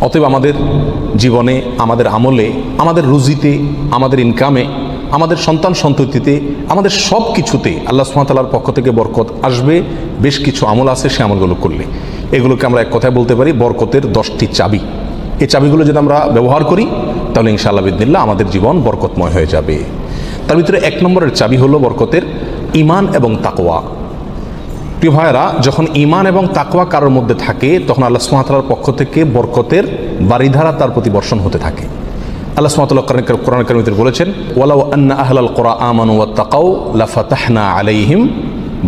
অতএব আমাদের জীবনে, আমাদের আমলে, আমাদের রুজিতে, আমাদের ইনকামে আমাদের সন্তান সন্ততিতে, আমাদের সব কিছুতে আল্লাহ সুমাতালার পক্ষ থেকে বরকত আসবে। বেশ কিছু আমল আছে, সে আমলগুলো করলে। এগুলোকে আমরা এক কথায় বলতে পারি বরকতের দশটি চাবি। এই চাবিগুলো যদি আমরা ব্যবহার করি, তাহলে ইনশাআল্লাহ বিদিল্লা আমাদের জীবন বরকতময় হয়ে যাবে। তার ভিতরে এক নম্বরের চাবি হলো বরকতের ইমান এবং তাকওয়া। প্রিয় ভাইয়েরা যখন ইমান এবং তাকওয়া কারোর মধ্যে থাকে, তখন আল্লাহ সুমাতালার পক্ষ থেকে বরকতের বাড়িধারা তার প্রতি বর্ষণ হতে থাকে। আল্লাহ সুমাতাল্লাহ কোরআন করিমিতে বলেছেন, ওয়ালাউ আন্না আহলাল কোরআ আমানু ওয়া তাকাউ লাফাতাহনা আলাইহিম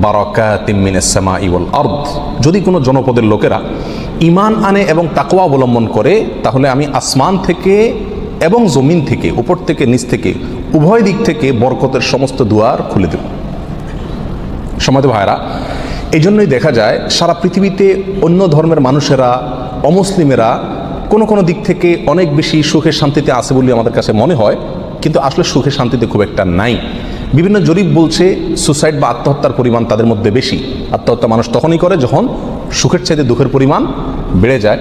বারাকাতিম মিনাস সামাই ওয়াল আরদ। যদি কোনো জনপদের লোকেরা ইমান আনে এবং তাকওয়া অবলম্বন করে, তাহলে আমি আসমান থেকে এবং জমিন থেকে, উপর থেকে, নিচ থেকে, উভয় দিক থেকে বরকতের সমস্ত দুয়ার খুলে দেব। সমাজ ভাইরা এই জন্যই দেখা যায় সারা পৃথিবীতে অন্য ধর্মের মানুষেরা, অমুসলিমেরা কোনো কোনো দিক থেকে অনেক বেশি সুখে শান্তিতে আছে বলে আমাদের কাছে মনে হয়, কিন্তু আসলে সুখে শান্তিতে খুব একটা নাই। বিভিন্ন জরিপ বলছে সুসাইড বা আত্মহত্যার পরিমাণ তাদের মধ্যে বেশি। আত্মহত্যা মানুষ তখনই করে যখন সুখের চাইতে দুঃখের পরিমাণ বেড়ে যায়।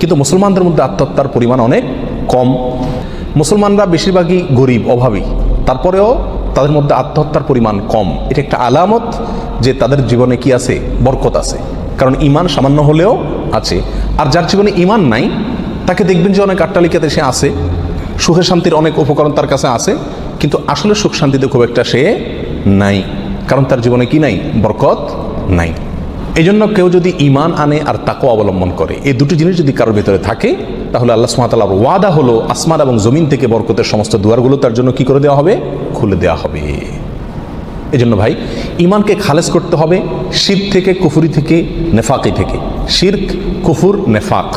কিন্তু মুসলমানদের মধ্যে আত্মহত্যার পরিমাণ অনেক কম। মুসলমানরা বেশিরভাগই গরিব, অভাবী। তারপরেও তাদের মধ্যে আত্মহত্যার পরিমাণ কম। এটা একটা আলামত। যে তাদের জীবনে কি আছে? বরকত আছে। কারণ ইমান সামান্য হলেও আছে। আর যার জীবনে ইমান নাই, তাকে দেখবেন যে অনেক আট্টালিকাতে সে আছে। সুখে শান্তির অনেক উপকরণ তার কাছে আছে। কিন্তু আসলে সুখ শান্তিতে খুব একটা সে নাই। কারণ তার জীবনে কি নাই? বরকত নাই। এই জন্য কেউ যদি ইমান আনে আর তাকে অবলম্বন করে, এই দুটি জিনিস যদি কারোর ভিতরে থাকে, তাহলে আল্লাহ সুমাতালার ওয়াদা হলো, আসমান এবং জমিন থেকে বরকতের সমস্ত দুয়ারগুলো তার জন্য কি করে দেওয়া হবে? খুলে দেওয়া হবে। এই জন্য ভাই ইমানকে খালেজ করতে হবে শির থেকে, কুফুরি থেকে, নেফাকি থেকে। শির্ক, কুফুর, নেফাক।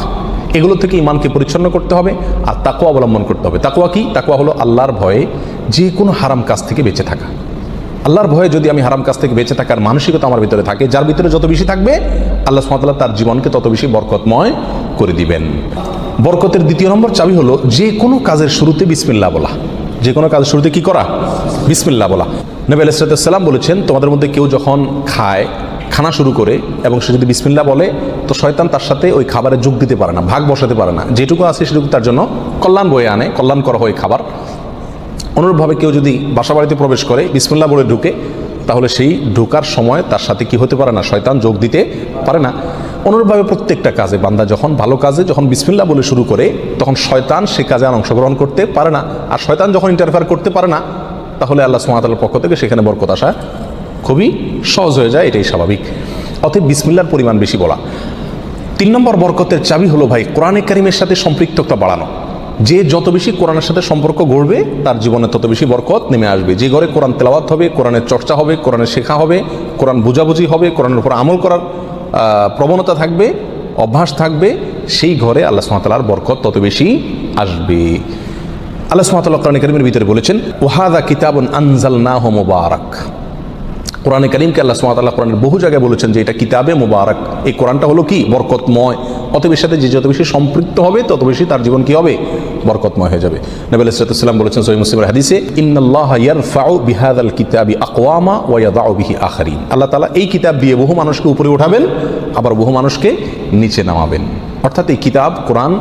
এগুলো থেকে ইমানকে পরিচ্ছন্ন করতে হবে আর তাকুয়া অবলম্বন করতে হবে। তাকুয়া কি? তাকুয়া হলো আল্লাহর ভয়ে যে কোনো হারাম কাজ থেকে বেঁচে থাকা। আল্লাহর ভয়ে যদি আমি হারাম কাজ থেকে বেঁচে থাকার মানসিকতা আমার ভিতরে থাকে, যার ভিতরে যত বেশি থাকবে, আল্লাহ সুমাতাল্লাহ তার জীবনকে তত বেশি বরকতময় করে দিবেন। বরকতের দ্বিতীয় নম্বর চাবি হলো যে কোনো কাজের শুরুতে বিসমিল্লা বলা। যে কোনো কাজের শুরুতে কি করা? বিসমিল্লা বলা। নবী আলাইসালাম বলেছেন, তোমাদের মধ্যে কেউ যখন খায়, খানা শুরু করে এবং সে যদি বিসমিল্লা বলে, তো শয়তান তার সাথে ওই খাবারে যোগ দিতে পারে না, ভাগ বসাতে পারে না। যেটুকু আছে সেটুকু তার জন্য কল্যাণ বয়ে আনে, কল্যাণ করা হয় খাবার। অনুরূপভাবে কেউ যদি বাসাবাড়িতে প্রবেশ করে বিসমিল্লা বলে ঢুকে তাহলে সেই ঢোকার সময় তার সাথে কি হতে পারে না? শয়তান যোগ দিতে পারে না। অনুরূপভাবে প্রত্যেকটা কাজে বান্দা যখন ভালো কাজে যখন বিসমিল্লা বলে শুরু করে, তখন শয়তান সে কাজে আর অংশগ্রহণ করতে পারে না। আর শয়তান যখন ইন্টারফেয়ার করতে পারে না, তাহলে আল্লাহ সুমাতার পক্ষ থেকে সেখানে বরকত আসা খুবই সহজ হয়ে যায়, এটাই স্বাভাবিক। অতএব বিসমিল্লার পরিমাণ বেশি বলা। তিন নম্বর বরকতের চাবি হলো ভাই, কোরআনে কারিমের সাথে সম্পৃক্ততা বাড়ানো। যে যত বেশি কোরআনের সাথে সম্পর্ক গড়বে, তার জীবনে তত বেশি বরকত নেমে আসবে। যে ঘরে কোরআন তেলাওয়াত হবে, কোরআনের চর্চা হবে, কোরআনের শেখা হবে, কোরআন বুঝাবুঝি হবে, কোরআনের উপর আমল করার প্রবণতা থাকবে, অভ্যাস থাকবে, সেই ঘরে আল্লাহ সুমাতালার বরকত তত বেশি আসবে। আল্লাহ সুমাতাল্লাহ কোরআন কারিমের ভিতরে বলেছেন ওহাদা কিতাবন আনজাল না হো মোবারক। কোরআনে করিমকে আল্লাহ সুমাতাল্লাহ কোরআনের বহু জায়গায় বলেছেন যে এটা কিতাবে মোবারক। এই কোরআনটা হলো কি? বরকতময়। অত বেশি সাথে যে যত বেশি সম্পৃক্ত হবে, তত বেশি তার জীবন কি হবে? বরকতময় হয়ে যাবে। নবী আলাইসালাম বলেছেন সহি মুসলিমের হাদিসে বিহাদাল কিতাবি আকওয়ামা ওয়া ইয়াদাউ বিহি আখারিন। আল্লাহ তাআলা এই কিতাব দিয়ে বহু মানুষকে উপরে উঠাবেন, আবার বহু মানুষকে নিচে নামাবেন। অর্থাৎ এই কিতাব, কোরআন,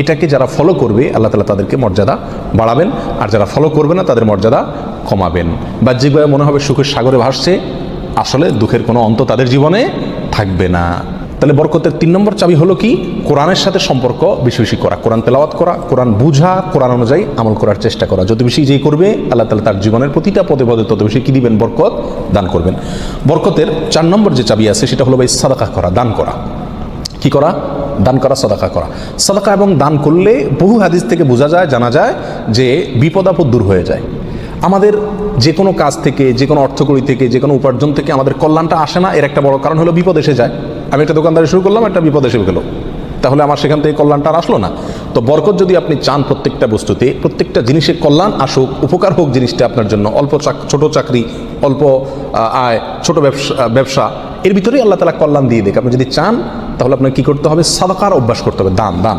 এটাকে যারা ফলো করবে, আল্লাহ তালা তাদেরকে মর্যাদা বাড়াবেন, আর যারা ফলো করবে না, তাদের মর্যাদা কমাবেন। বাহ্যিকভাবে মনে হবে সুখের সাগরে ভাসছে, আসলে দুঃখের কোনো অন্ত তাদের জীবনে থাকবে না। তাহলে বরকতের তিন নম্বর চাবি হলো কি? কোরআনের সাথে সম্পর্ক বেশি বেশি করা, কোরআন তেলাওয়াত করা, কোরআন বুঝা, কোরআন অনুযায়ী আমল করার চেষ্টা করা। যত বেশি যেই করবে, আল্লাহ তালা তার জীবনের প্রতিটা পদে পদে তত বেশি কি দিবেন? বরকত দান করবেন। বরকতের চার নম্বর যে চাবি আছে, সেটা হলো ভাই সাদাকা করা, দান করা। কি করা? দান করা, সদাকা করা। সদাকা এবং দান করলে বহু হাদিস থেকে বোঝা যায়, জানা যায় যে বিপদ আপদ দূর হয়ে যায়। আমাদের যে কোনো কাজ থেকে, যে কোনো অর্থকড়ি থেকে, যে কোনো উপার্জন থেকে আমাদের কল্যাণটা আসে না। এর একটা বড় কারণ হলো বিপদ এসে যায়। আমি একটা দোকানদারি শুরু করলাম, একটা বিপদ এসে গেলো। তাহলে আমার সেখান থেকে কল্যাণটা আর আসলো না। তো বরকত যদি আপনি চান প্রত্যেকটা বস্তুতে, প্রত্যেকটা জিনিসের কল্যাণ আসুক, উপকার হোক জিনিসটা আপনার জন্য, অল্প ছোট চাকরি, অল্প আয়, ছোট ব্যবসা ব্যবসা, এর ভিতরেই আল্লাহ তালা কল্যাণ দিয়ে দেখ আপনি যদি চান, তাহলে আপনাকে কী করতে হবে? সাদাকার অভ্যাস করতে হবে, দান দান।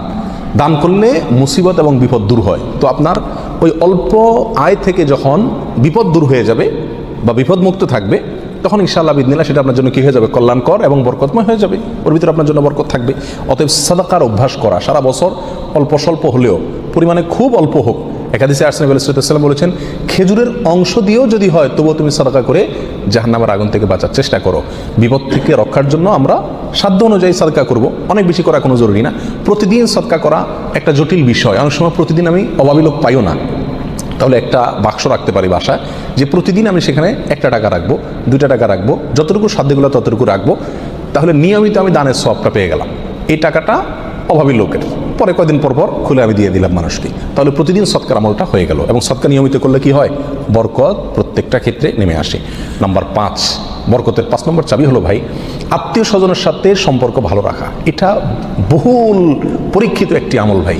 দান করলে মুসিবত এবং বিপদ দূর হয়। তো আপনার ওই অল্প আয় থেকে যখন বিপদ দূর হয়ে যাবে বা বিপদমুক্ত থাকবে তখন ইনশাআল্লাহ বিদিনা সেটা আপনার জন্য কী হয়ে যাবে? কল্যাণকর এবং বরকতময় হয়ে যাবে। ওর ভিতরে আপনার জন্য বরকত থাকবে। অতএব সাদাকার অভ্যাস করা, সারা বছর অল্প স্বল্প হলেও, পরিমাণে খুব অল্প হোক। একাদিসে আর্সেনাব আলাইসাল্লাম বলেছেন, খেজুরের অংশ দিয়েও যদি হয়, তবুও তুমি সাদাকা করে জাহান্নামের আগুন থেকে বাঁচার চেষ্টা করো। বিপদ থেকে রক্ষার জন্য আমরা সাধ্য অনুযায়ী সাদকা করব। অনেক বেশি করা কোনো জরুরি না। প্রতিদিন সদকা করা একটা জটিল বিষয়। অনেক সময় প্রতিদিন আমি অভাবী লোক পাইও না। তাহলে একটা বাক্স রাখতে পারি বাসায়, যে প্রতিদিন আমি সেখানে একটা টাকা রাখব, দুইটা টাকা রাখব, যতটুকু সাধ্যগুলো ততটুকু রাখব, তাহলে নিয়মিত আমি দানের সবটা পেয়ে গেলাম। এই টাকাটা অভাবী লোকের। পরে কয়দিন পর পর খুলে আমি দিয়ে দিলাম মানুষকে। তাহলে প্রতিদিন সৎকার আমলটা হয়ে গেল এবং সৎকার নিয়মিত করলে কি হয়? বরকত প্রত্যেকটা ক্ষেত্রে নেমে আসে। নাম্বার পাঁচ, বরকতের পাঁচ নম্বর চাবি হলো, ভাই, আত্মীয় স্বজনের সাথে সম্পর্ক ভালো রাখা। এটা বহুল পরীক্ষিত একটি আমল, ভাই।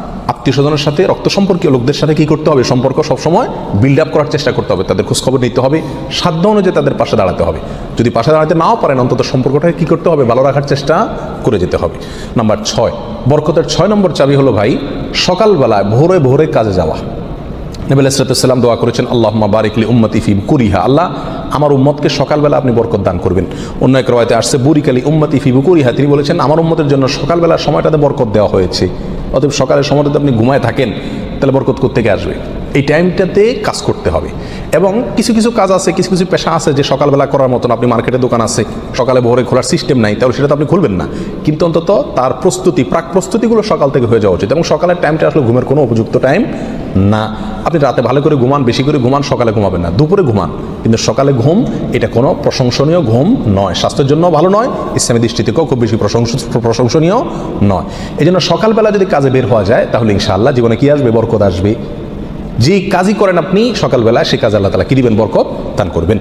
আত্মীয় স্বজনের সাথে রক্ত সম্পর্কীয় লোকদের সাথে কি করতে হবে? সম্পর্ক সবসময় বিল্ড আপ করার চেষ্টা করতে হবে। তাদের খোঁজখবর নিতে হবে। সাধ্য অনুযায়ী তাদের পাশে দাঁড়াতে হবে। যদি পাশে দাঁড়াতে নাও পারেন, অন্তত সম্পর্কটাকে কি করতে হবে? ভালো রাখার চেষ্টা করে যেতে হবে। নাম্বার ছয়, বরকতের ছয় নম্বর চাবি হলো ভাই, সকালবেলায় ভোরে ভোরে কাজে যাওয়া। নবী আলাইসালাম দোয়া করেছেন আল্লাহ বারিকলি উম্মতি ফি কুরিহা আল্লাহ আমার উম্মতকে সকালবেলা আপনি বরকত দান করবেন। অন্য এক রয়েতে আসছে বুরিকালি উম্মতি ফি বুকুরিহা। তিনি বলেছেন, আমার উম্মতের জন্য সকালবেলা সময়টাতে বরকত দেওয়া হয়েছে। অতএব সকালে সময়টাতে আপনি ঘুমায় থাকেন তাহলে বরকত কোথেকে আসবে? এই টাইমটাতে কাজ করতে হবে। এবং কিছু কিছু কাজ আছে, কিছু কিছু পেশা আছে যে সকালবেলা করার মতন আপনি মার্কেটে দোকান আছে, সকালে ভোরে খোলার সিস্টেম নাই, তাহলে সেটা তো আপনি খুলবেন না। কিন্তু অন্তত তার প্রস্তুতি, প্রাক প্রস্তুতিগুলো সকাল থেকে হয়ে যাওয়া উচিত। এবং সকালের টাইমটা আসলে ঘুমের কোনো উপযুক্ত টাইম না। আপনি রাতে ভালো করে ঘুমান, বেশি করে ঘুমান, সকালে ঘুমাবেন না। দুপুরে ঘুমান। কিন্তু সকালে ঘুম, এটা কোনো প্রশংসনীয় ঘুম নয়। স্বাস্থ্যের জন্য ভালো নয়, ইসলামী দৃষ্টিতেও খুব বেশি প্রশংস প্রশংসনীয় নয়। এই জন্য সকালবেলা যদি কাজে বের হওয়া যায়, তাহলে ইনশাআল্লাহ জীবনে কি আসবে? বরকত আসবে। যে কাজই করেন আপনি, সকালবেলা সে কাজ আল্লাহ তালা কি দিবেন? বরকত দান করবেন।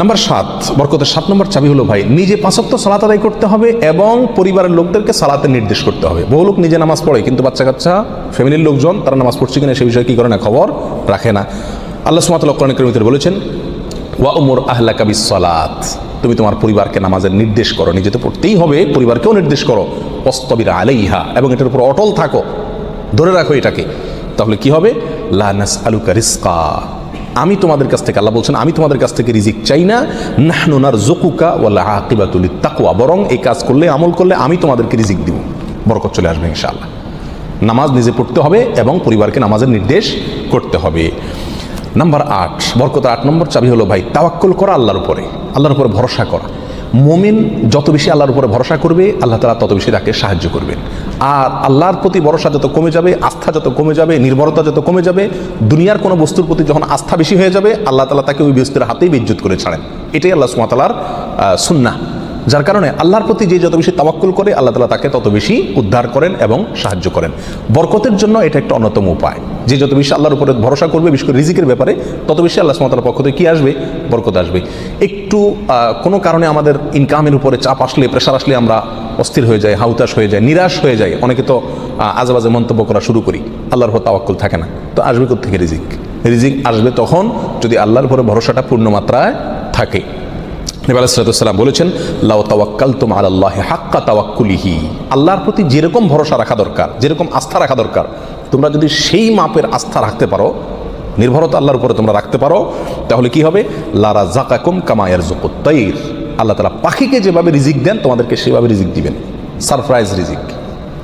নাম্বার সাত, বরকতের সাত নম্বর চাবি হলো, ভাই, নিজে পাঁচক্ত সালাত আদায় করতে হবে এবং পরিবারের লোকদেরকে সালাতে নির্দেশ করতে হবে। বহু লোক নিজে নামাজ পড়ে, কিন্তু বাচ্চা কাচ্চা, ফ্যামিলির লোকজন, তারা নামাজ পড়ছে কিনা সে বিষয়ে কী করে না খবর রাখে না। আল্লাহ সুমাতাল কোরআন করিমিতে বলেছেন, ওয়া উমর আহলা কাবিস সালাত তুমি তোমার পরিবারকে নামাজের নির্দেশ করো, নিজে তো পড়তেই হবে, পরিবারকেও নির্দেশ করো। অস্তবিরা আলাইহা, এবং এটার উপর অটল থাকো। ধরে রাখো এটাকে। তাহলে কি হবে? লানাস আলুকা রিস্কা আমি তোমাদের কাছ থেকে, আল্লাহ বলছেন, আমি তোমাদের কাছ থেকে রিজিক চাই না। নাহনুনার জকুকা আকিবাতুল তাকুয়া বরং এই কাজ করলে, আমল করলে আমি তোমাদেরকে রিজিক দিব। বরকত চলে আসবে ইনশাআল্লাহ। নামাজ নিজে পড়তে হবে এবং পরিবারকে নামাজের নির্দেশ করতে হবে। নাম্বার আট, বরকত আট নম্বর চাবি হলো, ভাই, তাওয়াক্কল করা আল্লাহর উপরে। আল্লাহর উপরে ভরসা করা। মোমিন যত বেশি আল্লাহর উপরে ভরসা করবে, আল্লাহ তালা তত বেশি তাকে সাহায্য করবেন। আর আল্লাহর প্রতি ভরসা যত কমে যাবে, আস্থা যত কমে যাবে, নির্ভরতা যত কমে যাবে, দুনিয়ার কোনো বস্তুর প্রতি যখন আস্থা বেশি হয়ে যাবে, আল্লাহ তালা তাকে ওই বস্তুর হাতেই বিদ্যুৎ করে ছাড়েন। এটাই আল্লাহ সুমাতালার সুন্না যার কারণে আল্লাহর প্রতি যে যত বেশি তাওয়াক্কুল করে, আল্লাহ তালা তাকে তত বেশি উদ্ধার করেন এবং সাহায্য করেন। বরকতের জন্য এটা একটা অন্যতম উপায়। যে যত বেশি আল্লাহর উপরে ভরসা করবে, বিশেষ করে রিজিকের ব্যাপারে, তত বেশি আল্লাহ সুমাতার পক্ষ থেকে কী আসবে? বরকত আসবে। একটু কোনো কারণে আমাদের ইনকামের উপরে চাপ আসলে প্রেশার আসলে আমরা অস্থির হয়ে যাই হাউতাস হয়ে যায় নিরাশ হয়ে যায় অনেকে তো আজেবাজে মন্তব্য করা শুরু করি, আল্লাহর উপর তাওয়াক্কুল থাকে না। তো আসবে থেকে রিজিক? রিজিক আসবে তখন যদি আল্লাহর উপরে ভরসাটা পূর্ণ মাত্রায় থাকে। নবী আলাইসালাম বলেছেন, লাউ তাওয়াক্কাল তুম আল্লাহ হাক্কা তাওয়াক্কুলিহি। আল্লাহর প্রতি যেরকম ভরসা রাখা দরকার, যেরকম আস্থা রাখা দরকার, তোমরা যদি সেই মাপের আস্থা রাখতে পারো, নির্ভরতা আল্লাহর উপরে তোমরা রাখতে পারো, তাহলে কি হবে? লারা জাকাকুম কামায়ের জকুত্তাইর আল্লাহ তালা পাখিকে যেভাবে রিজিক দেন, তোমাদেরকে সেভাবে রিজিক দিবেন। সারপ্রাইজ রিজিক।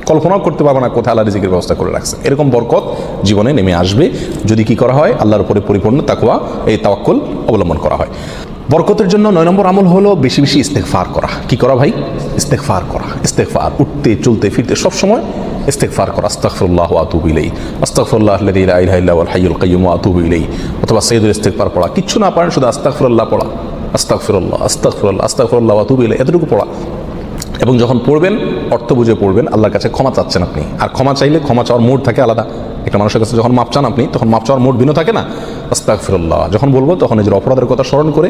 কল্পনাও করতে পারবে না কোথায় আল্লাহ রিজিকের ব্যবস্থা করে রাখছে। এরকম বরকত জীবনে নেমে আসবে। যদি কি করা হয়? আল্লাহর উপরে পরিপূর্ণ তাকুয়া এই তাওয়াক্কুল অবলম্বন করা হয়। বরকতের জন্য নয় নম্বর আমল হলো বেশি বেশি ইস্তেকফার করা। কি করা ভাই? ইস্তেকফার করা। ইস্তেকফার উঠতে, চলতে, ফিরতে সব সময় ইস্তেকফার করা। আস্তাগফিরুল্লাহ ওয়া আতুবু ইলাইহি। আস্তাগফিরুল্লাহ আল্লাযী লা ইলাহা ইল্লা হুয়াল হাইয়ুল কাইয়্যুম ওয়া অথবা সাইয়্যিদুল ইস্তেগফার পড়া। কিচ্ছু না পারেন, শুধু আস্তাগফিরুল্লাহ পড়া। আস্তাগফিরুল্লাহ আস্তাগফিরুল্লাহ আস্তাগফিরুল্লাহ ওয়া আতুবু ইলাইহি এতটুকু পড়া। এবং যখন পড়বেন, অর্থ বুঝে পড়বেন, আল্লাহর কাছে ক্ষমা চাচ্ছেন আপনি। আর ক্ষমা চাইলে ক্ষমা চাওয়ার মুড থাকে আলাদা। একটা মানুষের কাছে যখন মাপ চান আপনি, তখন মাপ চাওয়ার মুড ভিন্ন থাকে না। আস্তাগফিরুল্লাহ। যখন বলব, তখন নিজের অপরাধের কথা স্মরণ করে,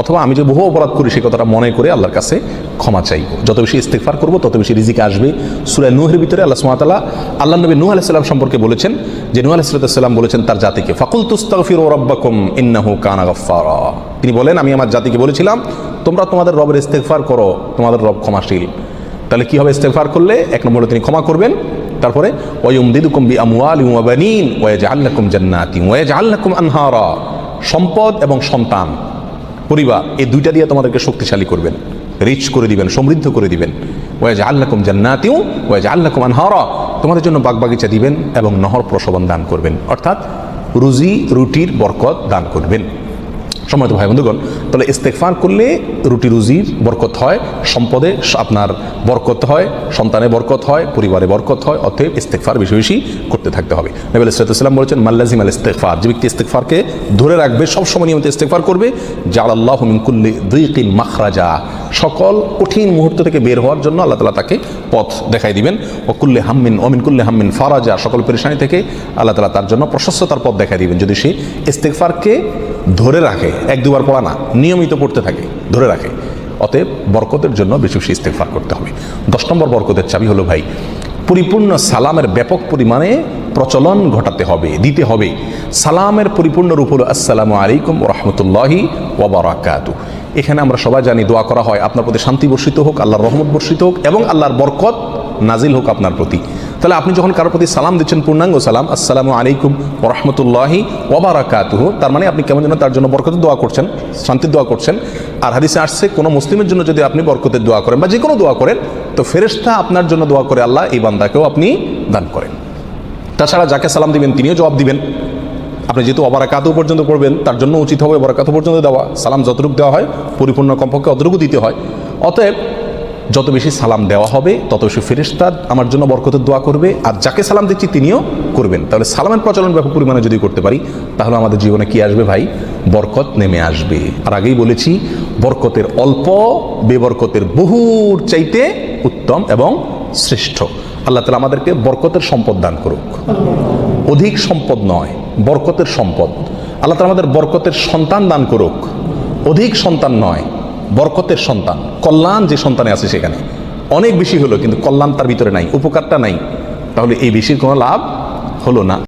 অথবা আমি যে বহু অপরাধ করি সেই কথাটা মনে করে আল্লাহর কাছে ক্ষমা চাইব। যত বেশি ইস্তেকফার করব, তত বেশি রিজিকে আসবে। সুরায় নুহের ভিতরে আল্লাহ সুমাতালা আল্লাহ নবী নুহ আলাইসাল্লাম সম্পর্কে বলেছেন, যে নুহ আলাইসাল্লাম বলেছেন তার জাতিকে ফাকুল তুস্তাগফির ও ইন্নাহু কানা গাফফারা। তিনি বলেন, আমি আমার জাতিকে বলেছিলাম, তোমরা তোমাদের রবের ইস্তেগফার করো, তোমাদের রব ক্ষমাশীল। তাহলে কি হবে ইস্তেগফার করলে? এক নম্বরে তিনি ক্ষমা করবেন তারপরে জান্নাতি সম্পদ এবং সন্তান, পরিবার, এই দুইটা দিয়ে তোমাদেরকে শক্তিশালী করবেন রিচ করে দিবেন, সমৃদ্ধ করে দিবেন। ওয়া ইয়াজআলুকুম জান্নাতিউ ওয়া ইয়াজআলুকুম আনহারা। তোমাদের জন্য বাগবাগিচা দিবেন এবং নহর প্রসবন দান করবেন। অর্থাৎ রুজি, রুটির বরকত দান করবেন। সম্মানিত ভাই বন্ধুগণ, তাহলে ইস্তেকফার করলে রুটি রুজির বরকত হয়, সম্পদে আপনার বরকত হয়, সন্তানে বরকত হয়, পরিবারে বরকত হয়, অতএব ইস্তেকফার বেশি বেশি করতে থাকতে হবে। নবী ইসলাতাম বলেছেন মাল্লাজিম আল ইস্তেকফার যে ব্যক্তি ইস্তেকফারকে ধরে রাখবে সবসময় নিয়মিত ইস্তেকফার করবে জাল আল্লাহ মিনকুল্লি দুইকিন মাখরাজা। সকল কঠিন মুহূর্ত থেকে বের হওয়ার জন্য আল্লাহ তালা তাকে পথ দেখাই দিবেন। অকুল্লে হাম্মিন অমিনকুল্লে হাম্মিন ফারাজা সকল পেরেশানি থেকে আল্লাহ তালা তার জন্য প্রশস্ততার পথ দেখাই দিবেন। যদি সে ইস্তেকফারকে ধরে রাখে, এক দুবার পড়া না, নিয়মিত পড়তে থাকে, ধরে রাখে। অতএব বরকতের জন্য বেশি বেশি ইস্তেকফার করতে হবে। দশ নম্বর বরকতের চাবি হলো, ভাই, পরিপূর্ণ সালামের ব্যাপক পরিমাণে প্রচলন ঘটাতে হবে, দিতে হবে। সালামের পরিপূর্ণ রূপ হলো, আসসালামু আলাইকুম রহমতুল্লাহি ওবরাকাতু এখানে আমরা সবাই জানি, দোয়া করা হয়, আপনার প্রতি শান্তি বর্ষিত হোক, আল্লাহর রহমত বর্ষিত হোক এবং আল্লাহর বরকত নাজিল হোক আপনার প্রতি। তাহলে আপনি যখন কারোর প্রতি সালাম দিচ্ছেন, পূর্ণাঙ্গ সালাম, আসসালামু আলাইকুম ওরহমতুল্লাহি ওবারাকাতুহু, তার মানে আপনি কেমন যেন তার জন্য বরকতের দোয়া করছেন, শান্তির দোয়া করছেন। আর হাদিসে আসছে, কোনো মুসলিমের জন্য যদি আপনি বরকতের দোয়া করেন বা যে কোনো দোয়া করেন, তো ফেরেশতা আপনার জন্য দোয়া করে আল্লাহ, এই বান্দাকেও আপনি দান করেন। তাছাড়া যাকে সালাম দিবেন, তিনিও জবাব দিবেন। আপনি যেহেতু অবারাকাতু পর্যন্ত পড়বেন, তার জন্য উচিত হবে অবারাকাতু পর্যন্ত দেওয়া। সালাম যতটুকু দেওয়া হয়, পরিপূর্ণ কমপক্ষে অতটুকু দিতে হয়। অতএব যত বেশি সালাম দেওয়া হবে, তত বেশি ফেরিস্তা আমার জন্য বরকতের দোয়া করবে। আর যাকে সালাম দিচ্ছি তিনিও করবেন। তাহলে সালামের প্রচলন ব্যাপক পরিমাণে যদি করতে পারি, তাহলে আমাদের জীবনে কি আসবে ভাই? বরকত নেমে আসবে। আর আগেই বলেছি, বরকতের অল্প, বেবরকতের বহুর চাইতে উত্তম এবং শ্রেষ্ঠ। আল্লাহ তালা আমাদেরকে বরকতের সম্পদ দান করুক। অধিক সম্পদ নয়, বরকতের সম্পদ। আল্লাহ তালা আমাদের বরকতের সন্তান দান করুক। অধিক সন্তান নয় বরকতের সন্তান। কল্যাণ যে সন্তানে আছে সেখানে। অনেক বেশি হলো, কিন্তু কল্যাণ তার ভিতরে নাই, উপকারটা নাই। তাহলে এই বেশির কোনো লাভ হলো না।